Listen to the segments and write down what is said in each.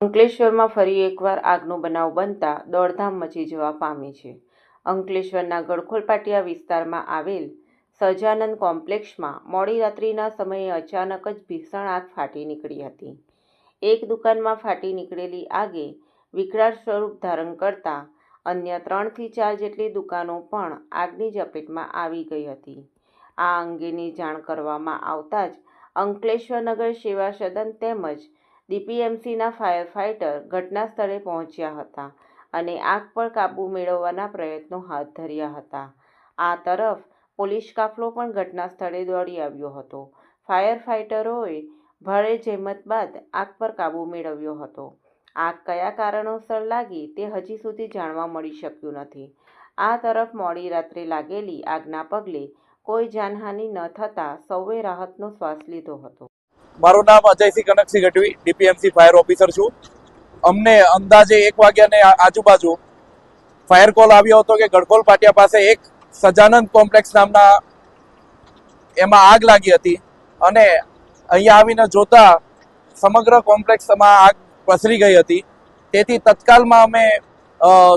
અંકલેશ્વરમાં ફરી એકવાર આગનો બનાવ બનતા દોડધામ મચી જવા પામી છે. અંકલેશ્વરના ગડખોલ પાટિયા વિસ્તારમાં આવેલ સહજાનંદ કોમ્પ્લેક્ષમાં મોડી રાત્રિના સમયે અચાનક જ ભીષણ આગ ફાટી નીકળી હતી. એક દુકાનમાં ફાટી નીકળેલી આગે વિકરાળ સ્વરૂપ ધારણ કરતા અન્ય ત્રણથી ચાર જેટલી દુકાનો પણ આગની ઝપેટમાં આવી ગઈ હતી. આ અંગેની જાણ કરવામાં આવતા જ અંકલેશ્વર નગર સેવા સદન તેમજ ડીપીએમસીના ફાયર ફાઇટર ઘટના સ્થળે પહોંચ્યા હતા અને આગ પર કાબૂ મેળવવાના પ્રયત્નો હાથ ધર્યા હતા. આ તરફ પોલીસ કાફલો પણ ઘટના સ્થળે દોડી આવ્યો હતો. ફાયર ફાઇટરોએ ભારે જહેમત બાદ આગ પર કાબૂ મેળવ્યો હતો. આગ કયા કારણોસર લાગી તે હજી સુધી જાણવા મળી શક્યું નથી. આ તરફ મોડી રાત્રે લાગેલી આગના પગલે કોઈ જાનહાનિ ન થતાં સૌએ રાહતનો શ્વાસ લીધો હતો. મારું નામ Ajaysinh Kanaksinh Gadhvi, DPMC fire officer છું. અમને અંદાજે એક વાગ્યાને આજુબાજુ ફાયર કોલ આવ્યો હતો કે ગડકોલ પાટિયા પાસે એક સજાનંદ કોમ્પ્લેક્સ નામના એમાં આગ લાગી હતી અને અહીંયા આવીને જોતા સમગ્ર કોમ્પ્લેક્સમાં આગ પસરી ગઈ હતી. તેથી તત્કાલમાં અમે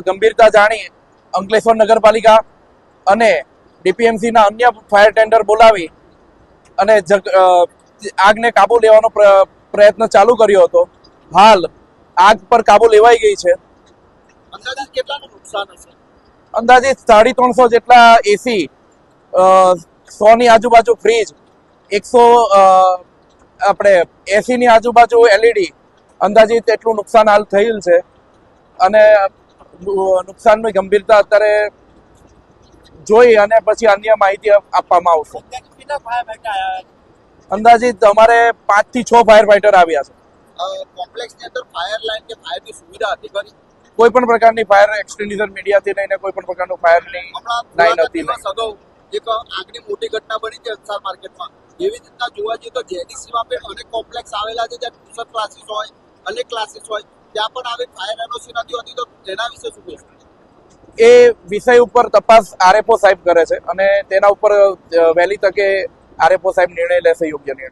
ગંભીરતા જાણી અંકલેશ્વર નગરપાલિકા અને ડીપીએમસીના અન્ય ફાયર ટેન્ડર બોલાવી અને આગને કાબુ લેવાનો પ્રયત્ન ચાલુ કર્યો હતો. હાલ આગ પર કાબુ લેવાઈ ગઈ છે. અંદાજે સાડી ત્રણસો જેટલા એસી સો ની આજુબાજુ ફ્રીજ એકસો આપણે એસી ની આજુબાજુ એલઈડી અંદાજિત એટલું નુકસાન હાલ થયેલ છે. અને નુકસાનની ગંભીરતા અત્યારે જોઈ અને પછી અન્ય માહિતી આપવામાં આવશે. અંદાજિત અમારે પાંચથી છ ફાયર ફાઈટર આવ્યા છે. કોમ્પ્લેક્સની અંદર ફાયર લાઈન કે ફાયરની સુવિધા હતી ખરી? કોઈ પણ પ્રકારની ફાયર એક્સટેન્શન મીડિયાથી લઈને કોઈ પણ પ્રકારનું ફાયરની લાઈન હતી અગાઉ એક આગની મોટી ઘટના બની છે અંસાર માર્કેટમાં. એવી રીતના જોવા જઈએ તો જેડીસીમાં પણ અનેક કોમ્પ્લેક્સ આવેલા છે જ્યાં ટ્યુશન ક્લાસીસ હોય અનેક ક્લાસીસ હોય. ત્યાં પણ આવી ફાયર એનઓસી નથી હોતી તો તેના વિશે શું કહેશો? એ વિષય ઉપર તપાસ આરએફઓ સાહેબ કરે છે અને તેના ઉપર વહેલી તકે આરએફઓ સાહેબ નિર્ણય લેશે યોગ્ય નિર્ણય.